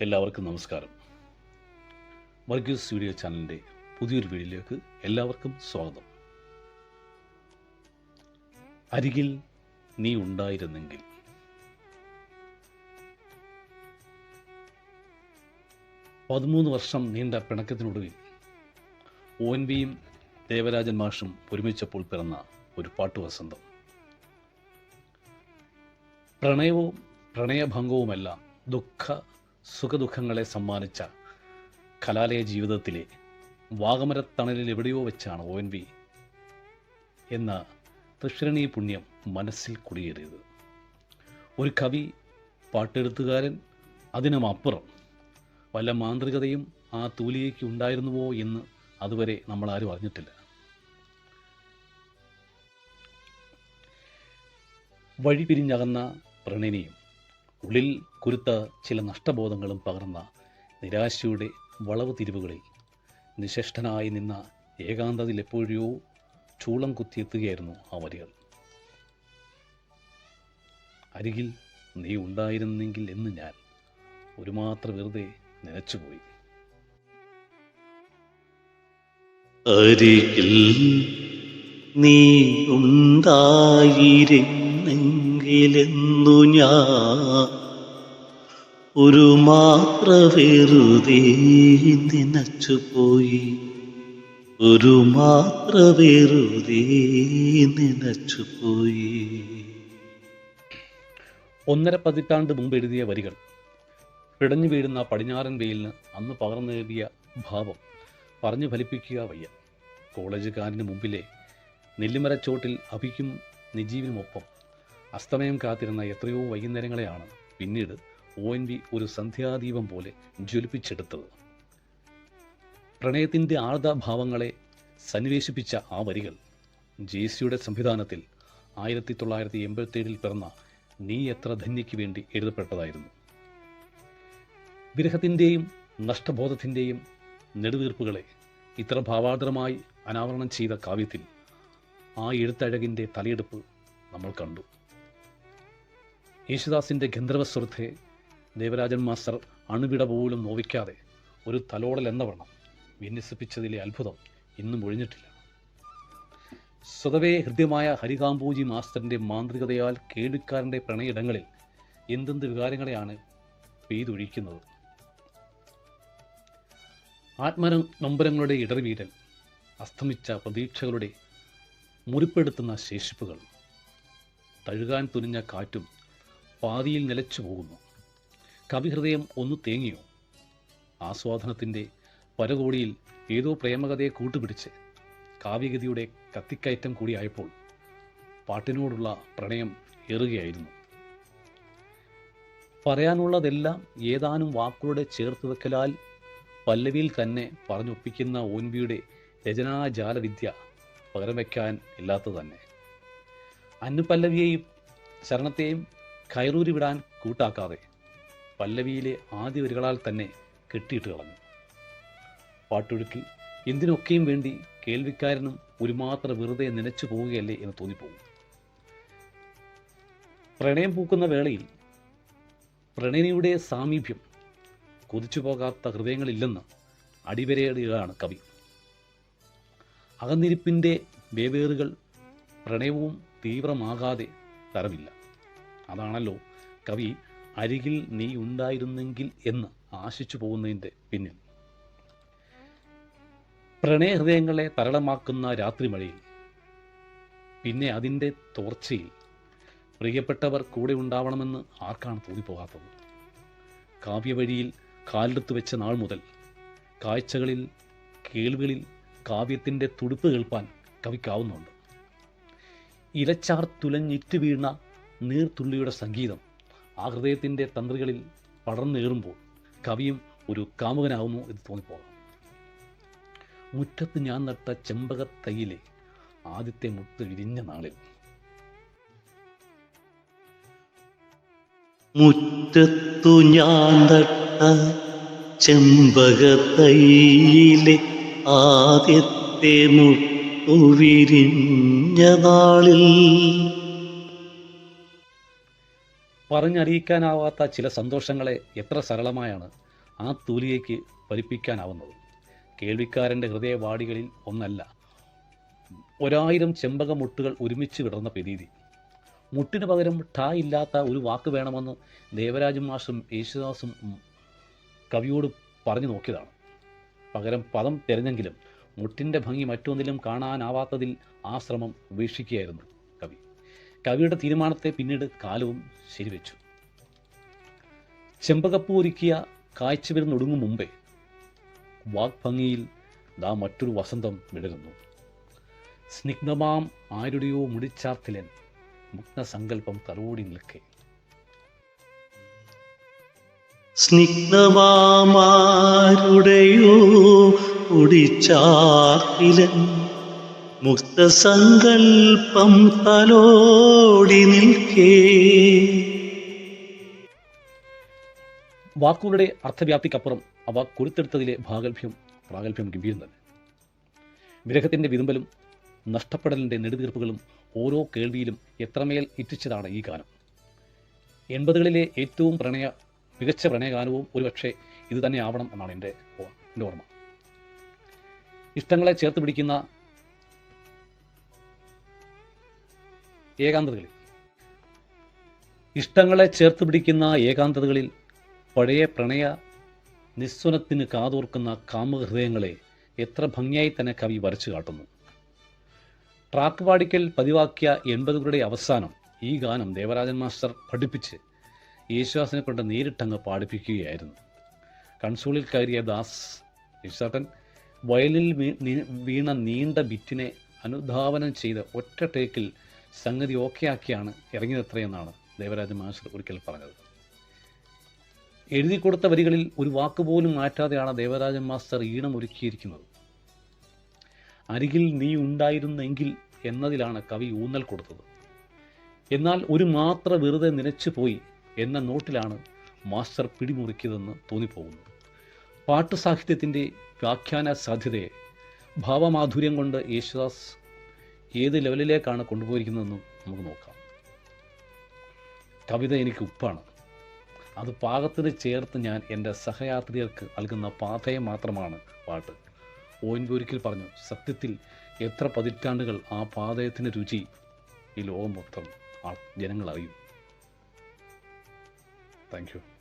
എല്ലാവർക്കും നമസ്കാരം. വർഗീസ് വീഡിയോ ചാനലിന്റെ പുതിയൊരു വീഡിയോയിലേക്ക് എല്ലാവർക്കും സ്വാഗതം. അരികിൽ നീ ഉണ്ടായിരുന്നെങ്കിൽ പതിമൂന്ന് വർഷം നീണ്ട പിണക്കത്തിനൊടുവിൽ ഒ എൻ വിയും ദേവരാജൻ മാഷും ഒരുമിച്ചപ്പോൾ പിറന്ന ഒരു പാട്ടുവസന്തം. പ്രണയവും പ്രണയഭംഗവുമെല്ലാം ദുഃഖ സുഖദുഃഖങ്ങളെ സമ്മാനിച്ച കലാലയ ജീവിതത്തിലെ വാഗമരത്തണലിൽ എവിടെയോ വെച്ചാണ് ഒ എൻ വി എന്ന തൃശ്രണീ പുണ്യം മനസ്സിൽ കുടിയേറിയത്. ഒരു കവി പാട്ടെഴുത്തുകാരൻ അതിനുമപ്പുറം വല്ല മാന്ത്രികതയും ആ തൂലികയ്ക്ക് ഉണ്ടായിരുന്നുവോ എന്ന് അതുവരെ നമ്മൾ ആരും അറിഞ്ഞിട്ടില്ല. വഴി പിരിഞ്ഞകന്ന പ്രണയിനിയും ഉള്ളിൽ കുരുത്ത ചില നഷ്ടബോധങ്ങളും പകർന്ന നിരാശയുടെ വളവ് തിരിവുകളിൽ നിശിഷ്ടനായി നിന്ന ഏകാന്തതിൽ എപ്പോഴോ ചൂളം കുത്തിയെത്തുകയായിരുന്നു ആ വരികൾ. അരികിൽ നീ ഉണ്ടായിരുന്നെങ്കിൽ എന്ന് ഞാൻ ഒരു മാത്രം വെറുതെ നനച്ചുപോയി. അരികിൽ നീ ഉണ്ടായിരുന്നെങ്കിലെന്നു ഞാൻ ഒരു മാത്ര വെറുതെ നനച്ചുപോയി ഒരു മാത്ര വെറുതെ നനച്ചുപോയി ഒന്നര പതിറ്റാണ്ട് മുമ്പ് എഴുതിയ വരികൾ. പിടഞ്ഞു വീഴുന്ന പടിഞ്ഞാറൻ വെയിലിന് അന്ന് പകർന്നു നേടിയ ഭാവം പറഞ്ഞു ഫലിപ്പിക്കുക വയ്യ. കോളേജുകാരന് മുമ്പിലെ നെല്ലിമരച്ചോട്ടിൽ അഭിക്കും നിജീവിനുമൊപ്പം അസ്തമയം കാത്തിരുന്ന എത്രയോ വൈകുന്നേരങ്ങളെയാണ് പിന്നീട് ഒ എൻ വി ഒരു സന്ധ്യാദീപം പോലെ ജ്വലിപ്പിച്ചെടുത്തത്. പ്രണയത്തിന്റെ ആർദ്രഭാവങ്ങളെ സന്നിവേശിപ്പിച്ച ആ വരികൾ ജെ സിയുടെ സംവിധാനത്തിൽ ആയിരത്തി തൊള്ളായിരത്തി എൺപത്തേഴിൽ പിറന്ന നീ എത്ര ധന്യയ്ക്ക് വേണ്ടി എഴുതപ്പെട്ടതായിരുന്നു. വിരഹത്തിന്റെയും നഷ്ടബോധത്തിന്റെയും നെടുതീർപ്പുകളെ ഇത്ര ഭാവാർദ്രമായി അനാവരണം ചെയ്ത കാവ്യത്തിൽ ആ എഴുത്തഴകിന്റെ തലയെടുപ്പ് നമ്മൾ കണ്ടു. യേശുദാസിന്റെ ഗന്ധർവസ്വരത്തെ ദേവരാജൻ മാസ്റ്റർ അണുവിട പോലും നോവിക്കാതെ ഒരു തലോടൽ എന്ന വണ്ണം വിന്യസിപ്പിച്ചതിലെ അത്ഭുതം ഇന്നും ഒഴിഞ്ഞിട്ടില്ല. സ്വതവേ ഹൃദ്യമായ ഹരികാംബൂജി മാസ്റ്ററിന്റെ മാന്ത്രികതയാൽ കേടുക്കാരന്റെ പ്രണയിടങ്ങളിൽ എന്തെന്ത് വികാരങ്ങളെയാണ് പെയ്തൊഴിക്കുന്നത്? ആത്മന നൊമ്പരങ്ങളുടെ ഇടറിവീരൽ അസ്തമിച്ച പ്രതീക്ഷകളുടെ മുറിപ്പെടുത്തുന്ന ശേഷിപ്പുകൾ. തഴുകാൻ തുനിഞ്ഞ കാറ്റും പാതിയിൽ നിലച്ചു പോകുന്നു. കവിഹൃദയം ഒന്ന് തേങ്ങിയോ? ആസ്വാദനത്തിന്റെ പരകോടിയിൽ ഏതോ പ്രേമകഥയെ കൂട്ടുപിടിച്ച് കാവ്യഗതിയുടെ കത്തിക്കയറ്റം കൂടിയായപ്പോൾ പാട്ടിനോടുള്ള പ്രണയം ഏറുകയായിരുന്നു. പറയാനുള്ളതെല്ലാം ഏതാനും വാക്കുകളുടെ ചേർത്തുവെക്കലാൽ പല്ലവിയിൽ തന്നെ പറഞ്ഞൊപ്പിക്കുന്ന ഓൻവിയുടെ രചനാജാലവിദ്യ പകരം വയ്ക്കാൻ ഇല്ലാത്തതന്നെ തന്നെ. അനുപല്ലവിയെയും ശരണത്തെയും കയറൂരി വിടാൻ കൂട്ടാക്കാതെ പല്ലവിയിലെ ആദ്യ വരികളാൽ തന്നെ കെട്ടിയിട്ട് കളഞ്ഞു. പാട്ടൊഴുക്കിൽ എന്തിനൊക്കെയും വേണ്ടി കേൾവിക്കാരനും ഒരു മാത്രം വെറുതെ നനച്ചു പോവുകയല്ലേ എന്ന് തോന്നിപ്പോകും. പ്രണയം പൂക്കുന്ന വേളയിൽ പ്രണയിനിയുടെ സാമീപ്യം കൊതിച്ചു പോകാത്ത ഹൃദയങ്ങളില്ലെന്ന് അടിവരയിടുകയാണ് കവി. അകന്നിരിപ്പിന്റെ വേവേറുകൾ പ്രണയവും തീവ്രമാകാതെ തരമില്ല. അതാണല്ലോ. കവി അരികിൽ നീ ഉണ്ടായിരുന്നെങ്കിൽ എന്ന് ആശിച്ചു പോകുന്നതിന്റെ പിന്നിൽ. പ്രണയഹൃദയങ്ങളെ തരളമാക്കുന്ന രാത്രിമഴയിൽ പിന്നെ അതിന്റെ തോർച്ചയിൽ പ്രിയപ്പെട്ടവർ കൂടെ ഉണ്ടാവണമെന്ന് ആർക്കാണ് തോന്നിപ്പോകാത്തത്? കാവ്യവഴിയിൽ കാലെടുത്ത് വെച്ച നാൾ മുതൽ കാഴ്ചകളിൽ കേൾവികളിൽ കാവ്യത്തിന്റെ തുടുപ്പ് കേൾപ്പാൻ കവിക്കാവുന്നുണ്ട്. ഇലച്ചാർ തുലഞ്ഞിറ്റ് വീണ നീർത്തുള്ളിയുടെ സംഗീതം ആ ഹൃദയത്തിന്റെ തന്ത്രികളിൽ പടർന്നേറുമ്പോൾ കവിയും ഒരു കാമുകനാവുന്നു എന്ന് തോന്നിപ്പോകാം. മുറ്റത്ത് ഞാൻ നട്ട ചെമ്പകത്തൈയിലെ ആദ്യത്തെ മുത്ത് വിരിഞ്ഞ നാളിൽ. മുറ്റത്തു ഞാൻ നട്ട ചെമ്പകത്തൈയിലെ ആദ്യത്തെ മുത്തു വിരിഞ്ഞ നാളിൽ. പറഞ്ഞറിയിക്കാനാവാത്ത ചില സന്തോഷങ്ങളെ എത്ര സരളമായാണ് ആ തൂലികയ്ക്ക് ഫലിപ്പിക്കാനാവുന്നത്. കേൾവിക്കാരന്റെ ഹൃദയവാടികളിൽ ഒന്നല്ല ഒരായിരം ചെമ്പകമുട്ടുകൾ ഒരുമിച്ച് വിടർന്ന പ്രതീതി മുട്ടിന് പകരം ഠാ ഇല്ലാത്ത ഒരു വാക്ക് വേണമെന്ന് ദേവരാജൻ മാഷും യേശുദാസും കവിയോട് പറഞ്ഞു നോക്കിയതാണ്. പകരം പദം തിരഞ്ഞെങ്കിലും മുട്ടിന്റെ ഭംഗി മറ്റൊന്നിലും കാണാനാവാത്തതിൽ ആ ശ്രമം ഉപേക്ഷിക്കുകയായിരുന്നു കവിയുടെ തീരുമാനത്തെ പിന്നീട് കാലവും ശരിവെച്ചു. ചെമ്പകപ്പൂ ഒരുക്കിയ കാഴ്ചവിരുന്നൊടുങ്ങും മുമ്പേ വാഗ്ഭംഗിയിൽ ദാ മറ്റൊരു വസന്തം വിടരുന്നു. സ്നിഗ്ധമാം ആരുടെയോ മുടിച്ചാർത്തിലൻ മുഗ്നസങ്കല്പം കറോടി നിൽക്കെ. സ്നിഗ്ധമാരുടെയോ ഒടിച്ചാക്കിലൻ മുക്തസങ്കൽപ്പം തലോടി നിൽക്കേ. വാക്കുകളുടെ അർത്ഥവ്യാപ്തിക്കപ്പുറം അവ കൊരുത്തെടുത്തതിലെ ഭാഗൽഭ്യം പ്രാഗൽഭ്യം ഗംഭീരം തന്നെ വിരഹത്തിന്റെ വിതുമ്പലും നഷ്ടപ്പെടലിന്റെ നെടുതീർപ്പുകളും ഓരോ കേൾവിയിലും എത്രമേൽ ഇറ്റിച്ചതാണ് ഈ ഗാനം. എൺപതുകളിലെ ഏറ്റവും പ്രണയ മികച്ച പ്രണയഗാനവും ഒരുപക്ഷെ ഇത് തന്നെ ആവണം എന്നാണ് എന്റെ എന്റെ ഓർമ്മ. ഇഷ്ടങ്ങളെ ചേർത്ത് പിടിക്കുന്ന ഏകാന്തതകളിൽ. ഇഷ്ടങ്ങളെ ചേർത്ത് പിടിക്കുന്ന ഏകാന്തതകളിൽ പഴയ പ്രണയ നിസ്വനത്തിന് കാതോർക്കുന്ന കാമഹൃദയങ്ങളെ എത്ര ഭംഗിയായി തന്നെ കവി വരച്ചു കാട്ടുന്നു. ട്രാക്ക് പാടിക്കൽ പതിവാക്കിയ എൺപതുകളുടെ അവസാനം ഈ ഗാനം ദേവരാജൻ മാസ്റ്റർ പഠിപ്പിച്ച് യേശുദാസിനെ കൊണ്ട് നേരിട്ടങ്ങ് പാടിപ്പിക്കുകയായിരുന്നു. കൺസോളിൽ കയറിയ ദാസ് യേശുദാസൻ വയലിൽ വീണ നീണ്ട ബിറ്റിനെ അനുധാവനം ചെയ്ത ഒറ്റ ടേക്കിൽ സംഗതി ഓക്കെ ആക്കിയാണ് ഇറങ്ങിയതെത്രയെന്നാണ് ദേവരാജൻ മാസ്റ്റർ ഒരിക്കൽ പറഞ്ഞത്. എഴുതി കൊടുത്ത വരികളിൽ ഒരു വാക്കുപോലും മാറ്റാതെയാണ് ദേവരാജൻ മാസ്റ്റർ ഈണം ഒരുക്കിയിരിക്കുന്നത്. അരികിൽ നീ ഉണ്ടായിരുന്നെങ്കിൽ എന്നതിലാണ് കവി ഊന്നൽ കൊടുത്തത്. എന്നാൽ ഒരു മാത്ര വെറുതെ നിലച്ചു പോയി എന്ന നോട്ടിലാണ് മാസ്റ്റർ പിടിമുറുക്കിയതെന്ന് തോന്നിപ്പോകുന്നു. പാട്ടു സാഹിത്യത്തിന്റെ വ്യാഖ്യാന സാധ്യതയെ ഭാവമാധുര്യം കൊണ്ട് യേശുദാസ് ഏത് ലെവലിലേക്കാണ് കൊണ്ടുപോയിരിക്കുന്നതെന്നും നമുക്ക് നോക്കാം. കവിത എനിക്ക് ഉപ്പാണ്. അത് പാകത്തിന് ചേർത്ത് ഞാൻ എന്റെ സഹയാത്രികർക്ക് നൽകുന്ന പാതയം മാത്രമാണ് പാട്ട്. ഓൻപൂരിക്കൽ പറഞ്ഞു സത്യത്തിൽ എത്ര പതിറ്റാണ്ടുകൾ ആ പാതയത്തിന്റെ രുചി ഈ ലോകം മൊത്തം ജനങ്ങൾ അറിയും താങ്ക് യു